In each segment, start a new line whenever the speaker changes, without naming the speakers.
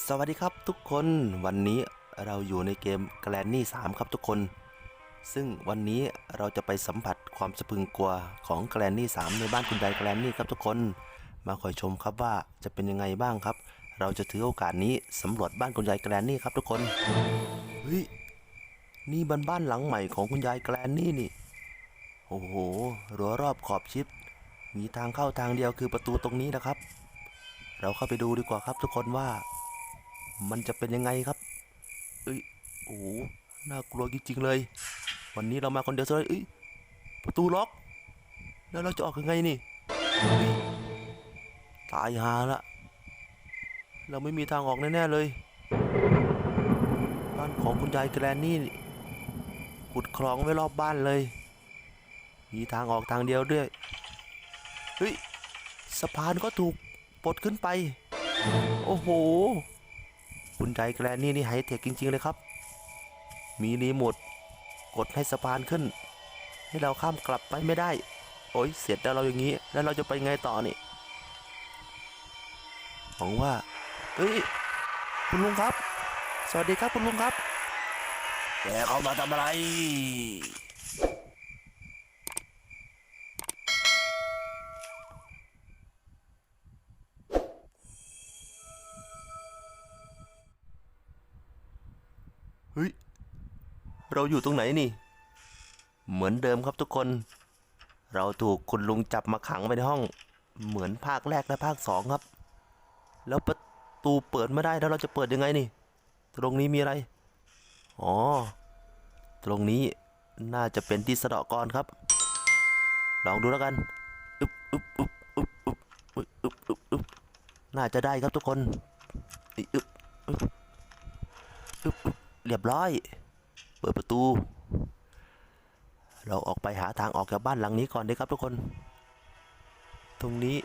สวัสดีครับทุกคนวันนี้เราอยู่ในเกม g r a n n y 3ครับทุกคน ซึ่งวันนี้เราจะไปสัมผัสความสะพึงกลัวของ g r a n n y 3ในบ้านคุณยาย g r a n n y ครับทุกคน มาคอยชมครับว่าจะเป็นยังไงบ้างครับ เราจะถือโอกาสนี้สำรวจบ้านคุณยาย g r a n n y ครับทุกคนเฮ้ยนี่บ้านบ้านหลังใหม่ของคุณยาย g r a n n y นี่โอ้โหรั้วรอบขอบชิดมีทางเข้าทางเดียวคือประตูตรงนี้นะครับ เราเข้าไปดูดีกว่าครับทุกคนว่า มันจะเป็นยังไงครับ เอ้ย โอ้น่ากลัวจริงๆเลย วันนี้เรามาคนเดียวซะเลยเอ้ย ประตูล็อก แล้วเราจะออกยังไงนี่ตายหาละ เราไม่มีทางออกแน่ๆเลย บ้านของคุณยายแกรนนี่ขุดคลองไว้รอบบ้านเลย มีทางออกทางเดียวด้วย เฮ้ย สะพานก็ถูกปลดขึ้นไป โอ้โห คุณใจแกรนนี่นี่ไฮเทคจริง ๆ เลยครับ มีรีโมทกดให้สะพานขึ้น ให้เราข้ามกลับไปไม่ได้ โอ้ยเสียดแล้วเราอย่างนี้ แล้วเราจะไปไงต่อนี่หวังว่า เอ้ย คุณลุงครับ สวัสดีครับคุณลุงครับแกเข้ามาทำอะไร เฮ้ย เราอยู่ตรงไหนนี่ เหมือนเดิมครับทุกคน เราถูกคุณลุงจับมาขังไว้ในห้อง เหมือนภาคแรกและภาคสองครับ แล้วประตูเปิดไม่ได้แล้วเราจะเปิดยังไงนี่ ตรงนี้มีอะไร อ๋อ ตรงนี้น่าจะเป็นที่สะเดาะกรครับ ลองดูแล้วกันอึบอึบอึบอึบอึบอึบอึบน่าจะได้ครับทุกคน รียบร้อย เปิดประตู เราออกไปหาทางออกจากบ้านหลังนี้ก่อนดีครับทุกคน ตรงนี้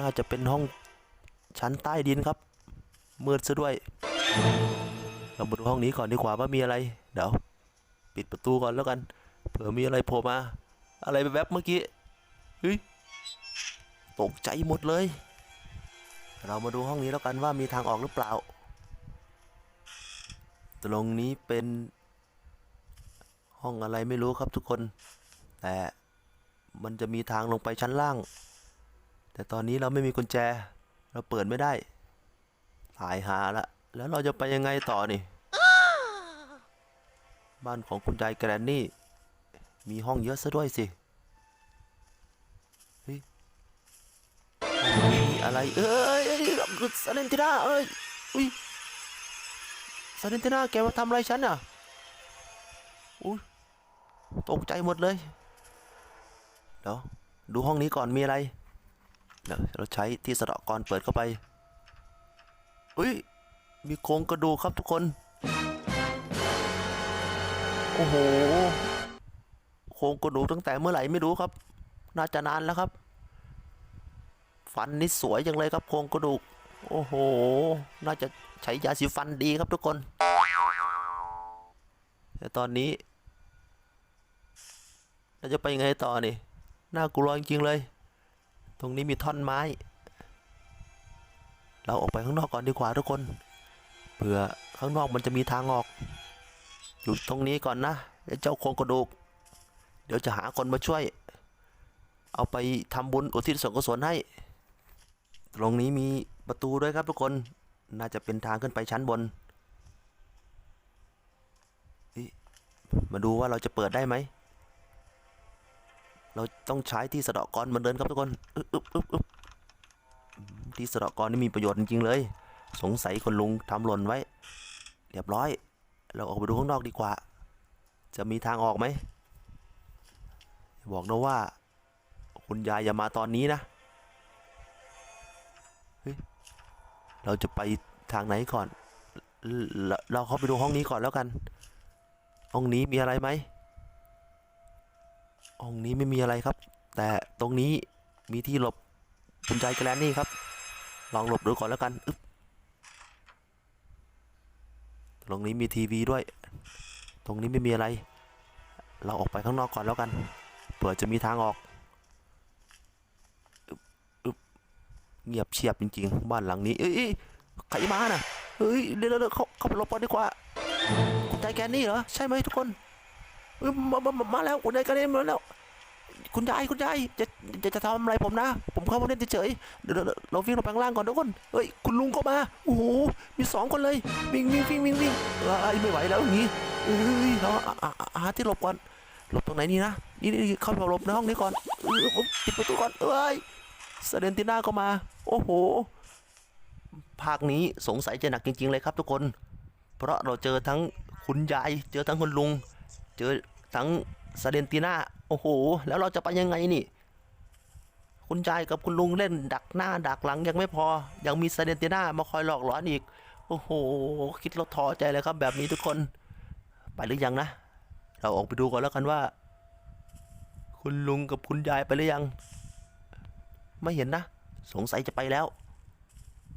น่าจะเป็นห้องชั้นใต้ดินครับ มืดซะด้วย เรามาดูห้องนี้ก่อนดีกว่าว่ามีอะไร เดี๋ยว ปิดประตูก่อนแล้วกัน เผื่อมีอะไรโผล่มา อะไรแวบๆเมื่อกี้เฮ้ยตกใจหมดเลย เรามาดูห้องนี้แล้วกันว่ามีทางออกหรือเปล่า ตรงนี้เป็นห้องอะไรไม่รู้ครับทุกคน แต่มันจะมีทางลงไปชั้นล่าง แต่ตอนนี้เราไม่มีกุญแจ เราเปิดไม่ได้ตายหาละแล้วเราจะไปยังไงต่อนี่ บ้านของคุณยายแกรนนี่ มีห้องเยอะซะด้วยสิเฮ้ยอะไรเอ้ยซาเลนติน่าเอ้ยอุ้ย ซาเลนติน่าแกมาทำอะไรฉันอะอุ้ยตกใจหมดเลย เดี๋ยวดูห้องนี้ก่อนมีอะไร เดี๋ยวเราใช้ที่สะเดาะกรเปิดเข้าไปอุ้ยมีโครงกระดูกครับทุกคน โอ้โห โครงกระดูกตั้งแต่เมื่อไหร่ไม่รู้ครับ น่าจะนานแล้วครับ ฟันนี่สวยจังเลยครับโครงกระดูก โอ้โห น่าจะ ใช้ยาสีฟันดีครับทุกคน แต่ตอนนี้ เราจะไปยังไงต่อนี่น่ากลัวจริงๆเลย ตรงนี้มีท่อนไม้ เราออกไปข้างนอกก่อนดีกว่าทุกคน เผื่อข้างนอกมันจะมีทางออกอยู่ตรงนี้ก่อนนะไอ้เจ้าโครงกระดูก เดี๋ยวจะหาคนมาช่วย เอาไปทำบุญอุทิศส่วนกุศลให้ ตรงนี้มีประตูด้วยครับทุกคน น่าจะเป็นทางขึ้นไปชั้นบน มาดูว่าเราจะเปิดได้ไหม เราต้องใช้ที่สะเดาะกรเหมือนเดิมครับทุกคนอึ๊บอึ๊บอึ๊บที่สะเดาะกรนี่มีประโยชน์จริงๆเลย สงสัยคนลุงทำหล่นไว้ เรียบร้อย เราออกไปดูข้างนอกดีกว่า จะมีทางออกไหม บอกนะว่า คุณยายอย่ามาตอนนี้นะ เราจะไปทางไหนก่อน เราเข้าไปดูห้องนี้ก่อนแล้วกัน ห้องนี้มีอะไรไหมห้องนี้ไม่มีอะไรครับ แต่ตรงนี้มีที่หลบคุณใจแกลนนี่ครับ ลองหลบดูก่อนแล้วกันอึ๊บตรงนี้มีทีวีด้วย ตรงนี้ไม่มีอะไร เราออกไปข้างนอกก่อนแล้วกัน เผื่อจะมีทางออกอึ๊บอึ๊บ เงียบเชียบจริง ๆ บ้านหลังนี้ เอ้ยเอ้ยใครมาน่ะเฮ้ยเดี๋ยวเดี๋ยวเขาเขาไปหลบก่อนดีกว่าคุณยายแกนี่เหรอใช่ไหมทุกคนมามามาแล้วคุณยายแกนี่มาแล้ว คุณยายคุณยายจะจะจะทำอะไรผมนะ ผมเข้ามาเล่นเฉยๆเดี๋ยวเราวิ่งลงไปข้างล่างก่อนทุกคนเฮ้ยคุณลุงก็มาโอ้โหมีสองคนเลยวิ่งวิ่งวิ่งวิ่งวิ่งไม่ไหวแล้วอย่างนี้เอ้ยเราอะอะอะหาที่หลบก่อนหลบตรงไหนนี่นะนี่เข้าไปหลบในห้องนี้ก่อนผมปิดประตูก่อนเอ้ย เซเลนติน่าก็มา โอ้โห ภาคนี้สงสัยจะหนักจริง ๆ เลยครับทุกคน เพราะเราเจอทั้งคุณยาย เจอทั้งคุณลุง เจอทั้งซาเลนติน่า โอ้โห แล้วเราจะไปยังไงนี่ คุณยายกับคุณลุงเล่นดักหน้าดักหลังยังไม่พอ ยังมีซาเลนติน่ามาคอยหลอกหลอนอีก โอ้โห คิดเราท้อใจเลยครับแบบนี้ทุกคน ไปหรือยังนะ เราออกไปดูก่อนแล้วกันว่า คุณลุงกับคุณยายไปหรือยัง ไม่เห็นนะ สงสัยจะไปแล้ว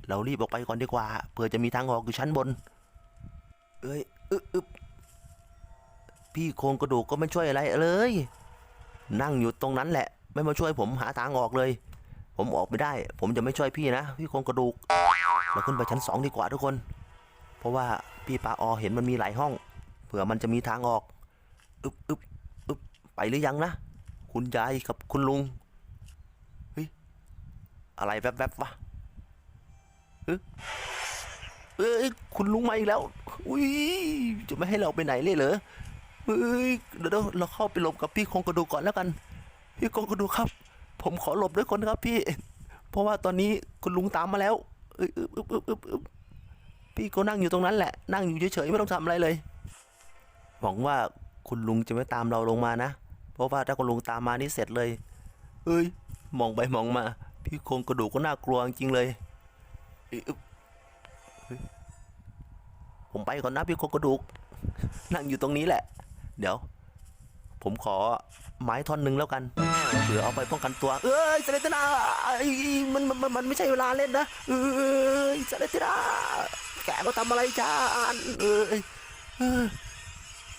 เรารีบออกไปก่อนดีกว่าเผื่อจะมีทางออกอยู่ชั้นบน เอ้ยอึ๊บอึบพี่โครงกระดูกก็ไม่ช่วยอะไรเลย นั่งอยู่ตรงนั้นแหละ ไม่มาช่วยผมหาทางออกเลย ผมออกไม่ได้ ผมจะไม่ช่วยพี่นะ พี่โครงกระดูก เราขึ้นไปชั้นสองดีกว่าทุกคน เพราะว่าพี่ปาออเห็นมันมีหลายห้อง เผื่อมันจะมีทางออก อึ๊บอึ๊บอึ๊บไปหรือยังนะ คุณยายกับคุณลุง อะไรแวบๆวะเอ้ยคุณลุงมาอีกแล้ว อุ้ยจะไม่ให้เราไปไหนเลยเหรอเฮ้ยเดี๋ยวเราเข้าไปหลบกับพี่โครงกระดูกก่อนแล้วกัน พี่โครงกระดูกครับ ผมขอหลบด้วยคนครับพี่ เพราะว่าตอนนี้คุณลุงตามมาแล้วเอ้ยอึ๊บอึ๊บอึ๊บอึ๊บอึ๊บพี่ก็นั่งอยู่ตรงนั้นแหละ นั่งอยู่เฉยๆไม่ต้องทำอะไรเลย หวังว่าคุณลุงจะไม่ตามเราลงมานะ เพราะว่าถ้าคุณลุงตามมานี่เสร็จเลย เอ้ย มองไปมองมา พี่โครงกระดูกก็น่ากลัวจริงเลย ผมไปก่อนนะพี่โครงกระดูก นั่งอยู่ตรงนี้แหละ เดี๋ยว ผมขอไม้ท่อนหนึ่งแล้วกันเผื่อเอาไปป้องกันตัว เอ้ยเซเลตินาไอ้มันมันมันไม่ใช่เวลาเล่นนะ เอ้ยเซเลตินาแกมาทำอะไรจานเอ้ยเอ้ย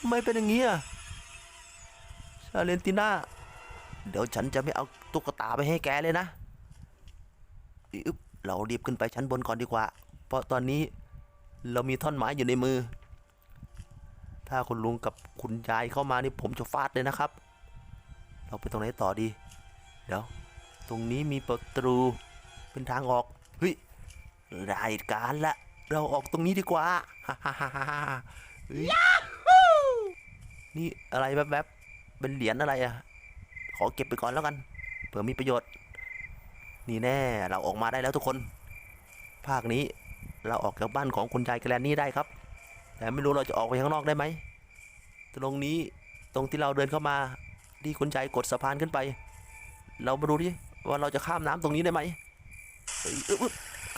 ไม่เป็นอย่างนี้อะซาเลนติน่า เดี๋ยวฉันจะไม่เอาตุ๊กตาไปให้แกเลยนะ อึ๊บเรารีบขึ้นไปชั้นบนก่อนดีกว่า เพราะตอนนี้เรามีท่อนไม้อยู่ในมือ ถ้าคุณลุงกับคุณยายเข้ามานี่ผมจะฟาดเลยนะครับ เราไปตรงไหนต่อดี เดี๋ยว ตรงนี้มีประตูเป็นทางออก เฮ้ยได้การละ เราออกตรงนี้ดีกว่าฮ่าฮ่าฮ่าฮ่านี่อะไรแวบๆเป็นเหรียญอะไรอะขอเก็บไปก่อนแล้วกัน เผื่อมีประโยชน์ นี่แน่เราออกมาได้แล้วทุกคน ภาคนี้เราออกจากบ้านของคุณยายแกลนนี่ได้ครับ แต่ไม่รู้เราจะออกไปข้างนอกได้ไหมตรงนี้ตรงที่เราเดินเข้ามาที่คุณยายกดสะพานขึ้นไป เรามาดูดิว่าเราจะข้ามน้ำตรงนี้ได้ไหม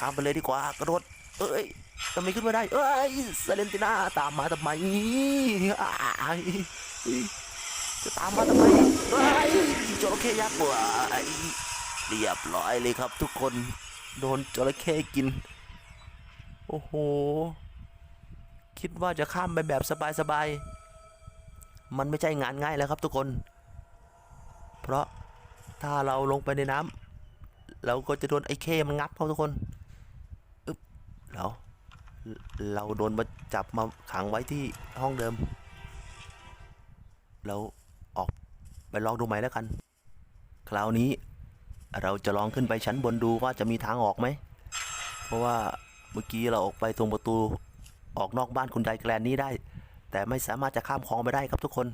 ข้ามไปเลยดีกว่ากระโดดเอ้ยทำไมขึ้นไม่ได้ เอ้ยเซเลนติน่าตามมาทำไมอ้ายเฮ้ยจะตามมาทำไมเอ้ยจระเข้ยักษ์ว่ะ เรียบร้อยเลยครับ ทุกคนโดนจระเข้กิน โอ้โห คิดว่าจะข้ามไปแบบสบายๆ มันไม่ใช่งานง่ายแล้วครับทุกคน เพราะถ้าเราลงไปในน้ำเราก็จะโดนไอ้เข้มันงับครับทุกคนอึ๊บเราเราโดนมาจับมาขังไว้ที่ห้องเดิมเราออกไปลองดูใหม่แล้วกัน คราวนี้ เราจะลองขึ้นไปชั้นบนดูว่าจะมีทางออกไหม เพราะว่าเมื่อกี้เราออกไปตรงประตูออกนอกบ้านคุณยายแกลนนี้ได้ แต่ไม่สามารถจะข้ามคลองไปได้ครับทุกคน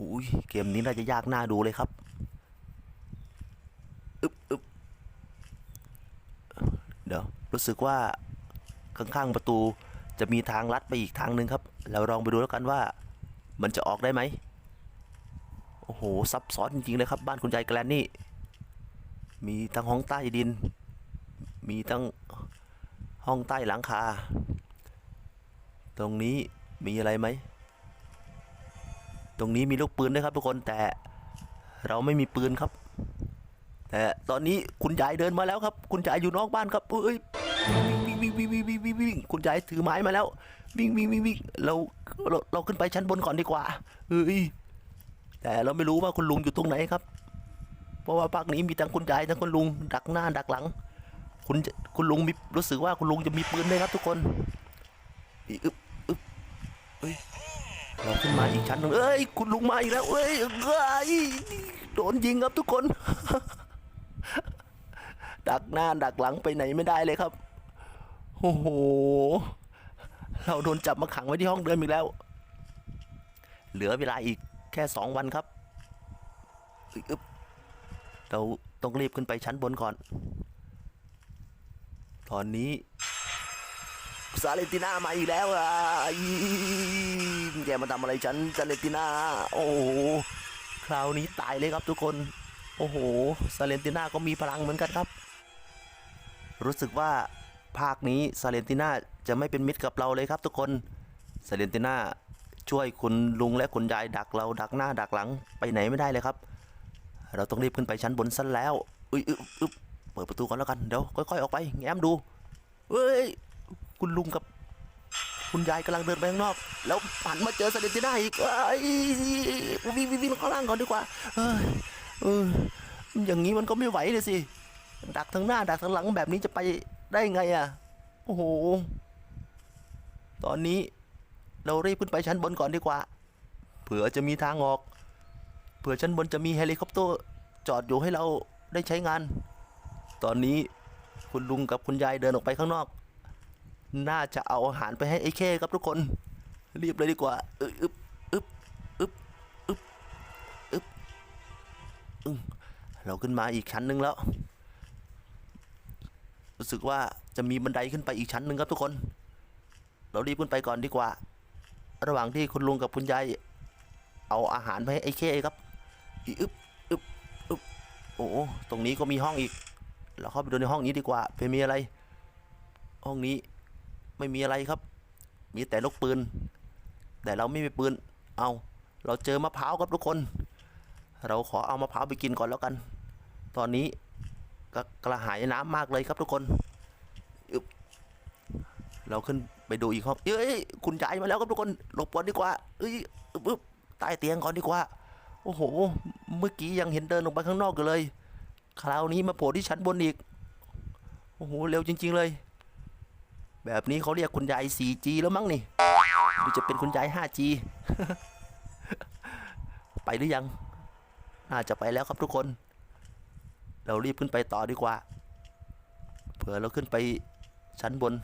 อุ้ยเกมนี้น่าจะยากหน่าดูเลยครับอึบอึบเดี๋ยวรู้สึกว่าข้างๆประตูจะมีทางลัดไปอีกทางหนึ่งครับ เราลองไปดูแล้วกันว่า มันจะออกได้ไหม โอ้โหซับซ้อนจริงๆเลยครับ บ้านคุณยายแกลนนี่ มีทั้งห้องใต้ดิน มีทั้งห้องใต้หลังคา ตรงนี้มีอะไรไหม ตรงนี้มีลูกปืนด้วยครับทุกคนแต่เราไม่มีปืนครับ แต่ตอนนี้คุณยายเดินมาแล้วครับ คุณยายอยู่นอกบ้านครับเอ้ยวิ่งวิ่งวิ่งวิ่งวิ่งวิ่งวิ่งคุณยายถือไม้มาแล้ว วิ่งวิ่งวิ่งวิ่งเราเราเราขึ้นไปชั้นบนก่อนดีกว่าเอ้ยแต่เราไม่รู้ว่าคุณลุงอยู่ตรงไหนครับ ราะว่าภาคนี้มีทั้งคุณยายทั้งคุณลุง ดักหน้าดักหลัง คุณคุณลุงมีรู้สึกว่าคุณลุงจะมีปืนไหมครับทุกคนอีอึบอึบเอ้ยเราขึ้นมาอีกชั้นหนึ่งเอ้ย คุณลุงมาอีกแล้วเอ้ยเอ้ยโดนยิงครับทุกคน ดักหน้าดักหลังไปไหนไม่ได้เลยครับโอ้โหเราโดนจับมาขังไว้ที่ห้องเดิมอีกแล้ว เหลือเวลาอีกแค่สองวันครับอึ๊บอึ๊บ เราต้องรีบขึ้นไปชั้นบนก่อน ตอนนี้ซาเลนติน่ามาอีกแล้วอะแกมาทำอะไรฉันซาเลนติน่า โอ้โห คราวนี้ตายเลยครับทุกคน โอ้โห ซาเลนติน่าก็มีพลังเหมือนกันครับ รู้สึกว่าภาคนี้ซาเลนติน่าจะไม่เป็นมิตรกับเราเลยครับทุกคน ซาเลนติน่าช่วยคุณลุงและคุณยายดักเราดักหน้าดักหลังไปไหนไม่ได้เลยครับ เราต้องรีบขึ้นไปชั้นบนซะแล้วอุ้ยอึ๊บอึ๊บเปิดประตูก่อนแล้วกันเดี๋ยวค่อยๆออกไปแง้มดูเฮ้ยคุณลุงกับ คุณยายกำลังเดินไปข้างนอก แล้วหันมาเจอซาเลนติน่าอีกเอ้ยวิ่งวิ่งวิ่งข้างล่างก่อนดีกว่าเอ้ยเอออย่างนี้มันก็ไม่ไหวเลยสิดักทั้งหน้าดักทั้งหลังแบบนี้จะไปได้ไงอะโอ้โหตอนนี้เรารีบขึ้นไปชั้นบนก่อนดีกว่าเผื่อจะมีทางออก ผื่อชั้นบนจะมีเฮลิคอปเตอร์จอดอยู่ให้เราได้ใช้งาน ตอนนี้คุณลุงกับคุณยายเดินออกไปข้างนอก น่าจะเอาอาหารไปให้ไอ้เคครับทุกคน รีบเลยดีกว่าอึ๊บอึ๊บอึ๊บอึ๊บอึ๊บอึ๊บอึ้งเราขึ้นมาอีกชั้นหนึ่งแล้ว รู้สึกว่าจะมีบันไดขึ้นไปอีกชั้นหนึ่งครับทุกคน เรารีบขึ้นไปก่อนดีกว่า ระหว่างที่คุณลุงกับคุณยายเอาอาหารไปให้ไอ้เคครับ อีอึบอึบอึบโอ้ตรงนี้ก็มีห้องอีก เราเข้าไปดูในห้องนี้ดีกว่าเป็นมีอะไร ห้องนี้ไม่มีอะไรครับ มีแต่ลูกปืน แต่เราไม่มีปืน เอาเราเจอมะพร้าวครับทุกคน เราขอเอามะพร้าวไปกินก่อนแล้วกัน ตอนนี้ก็กระหายน้ำมากเลยครับทุกคนอึบเราขึ้นไปดูอีกห้องเอ้ยคุณยายมาแล้วครับทุกคนหลบก่อนดีกว่าเอ้ยอึบอึบใต้เตียงก่อนดีกว่า โอ้โห เมื่อกี้ยังเห็นเดินออกไปข้างนอกอยู่เลย คราวนี้มาโผล่ที่ชั้นบนอีก โอ้โห เร็วจริง ๆเลย แบบนี้เขาเรียกคุณยาย 4G แล้วมั้งนี่หรือจะเป็นคุณยาย 5G ไปหรือยัง น่าจะไปแล้วครับทุกคน เรารีบขึ้นไปต่อดีกว่า เผื่อเราขึ้นไปชั้นบน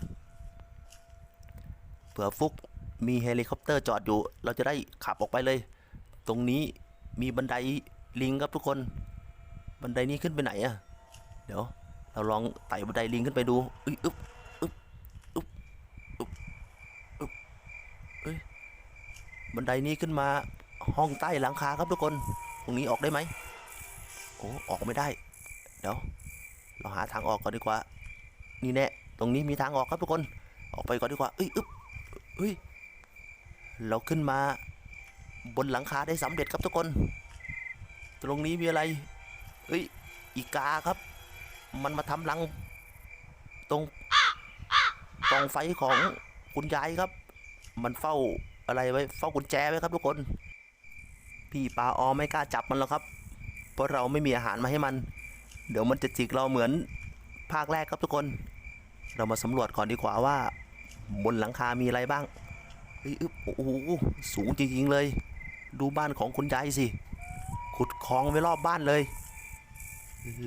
เผื่อฟุกมีเฮลิคอปเตอร์จอดอยู่ เราจะได้ขับออกไปเลย ตรงนี้ มีบันไดลิงครับทุกคน บันไดนี้ขึ้นไปไหนอะเดี๋ยว เราลองไต่บันไดลิงขึ้นไปดูอึ๊บอึ๊บอึ๊บอึ๊บอึ๊บอึ๊บเอ้ยบันไดนี้ขึ้นมาห้องใต้หลังคาครับทุกคน ตรงนี้ออกได้ไหมโอ้ออกไม่ได้ เดี๋ยว เราหาทางออกก่อนดีกว่า นี่แน่ตรงนี้มีทางออกครับทุกคน ออกไปก่อนดีกว่าเอ้ยอึ๊บเฮ้ย เราขึ้นมา บนหลังคาได้สำเร็จครับทุกคน ตรงนี้มีอะไร เอ้ย อีกาครับ มันมาทำรัง ตรงกองไฟของคุณยายครับ มันเฝ้าอะไรไว้ เฝ้ากุญแจไว้ครับทุกคน พี่ปลาออไม่กล้าจับมันหรอกครับ เพราะเราไม่มีอาหารมาให้มัน เดี๋ยวมันจะจิกเราเหมือนภาคแรกครับทุกคน เรามาสำรวจก่อนดีกว่าว่า บนหลังคามีอะไรบ้างเฮ้ยโอ้โหสูงจริงๆเลย ดูบ้านของคุณยายสิ ขุดคลองไว้รอบบ้านเลย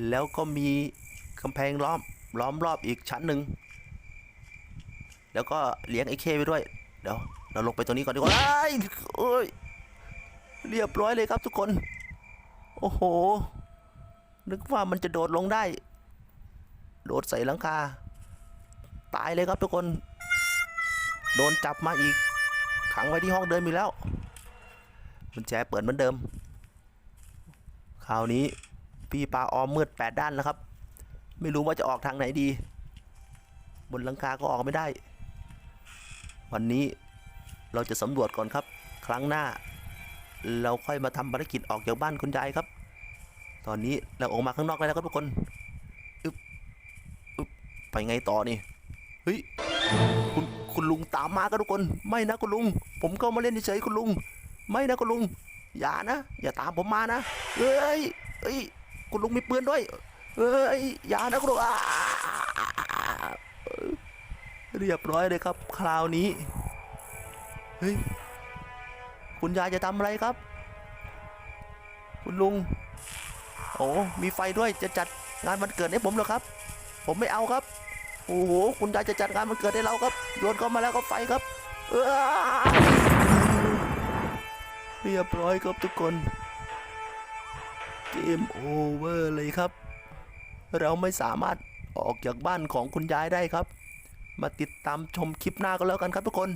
แล้วก็มีกำแพงล้อมล้อมรอบอีกชั้นหนึ่ง แล้วก็เลี้ยงไอ้เคไว้ด้วย เดี๋ยวเราลงไปตรงนี้ก่อนดีกว่าอ้ายโอ้ย เรียบร้อยเลยครับทุกคน โอ้โห นึกว่ามันจะโดดลงได้ โดดใส่หลังคา ตายเลยครับทุกคน โดนจับมาอีก ขังไว้ที่ห้องเดิมอีกแล้ว กุญแจเปิดเหมือนเดิม คราวนี้พี่ปลาออมมืดแปดด้านแล้วครับ ไม่รู้ว่าจะออกทางไหนดี บนลังคาก็ออกไม่ได้ วันนี้เราจะสำรวจก่อนครับ ครั้งหน้า เราค่อยมาทำภารกิจออกจากบ้านคุณยายครับ ตอนนี้เราออกมาข้างนอกแล้วครับทุกคนอึ๊บอึ๊บไปไงต่อนี่เฮ้ยคุณคุณลุงตามมาครับทุกคน ไม่นะคุณลุง ผมก็มาเล่นเฉยๆคุณลุง ไม่นะคุณลุง อย่านะ อย่าตามผมมานะเฮ้ยเฮ้ยคุณลุงมีปืนด้วยเฮ้ยอย่านะคุณลุงเรียบร้อยเลยครับ คราวนี้เฮ้ยคุณยายจะทำอะไรครับ คุณลุงโอ้มีไฟด้วยจะจัดงานวันเกิดให้ผมเหรอครับ ผมไม่เอาครับโอ้โหคุณยายจะจัดงานวันเกิดให้เราครับโยนเข้ามาแล้วก็ไฟครับ เออ เรียบร้อยครับทุกคน เกมโอเวอร์เลยครับ เราไม่สามารถออกจากบ้านของคุณยายได้ครับ มาติดตามชมคลิปหน้าก็แล้วกันครับทุกคน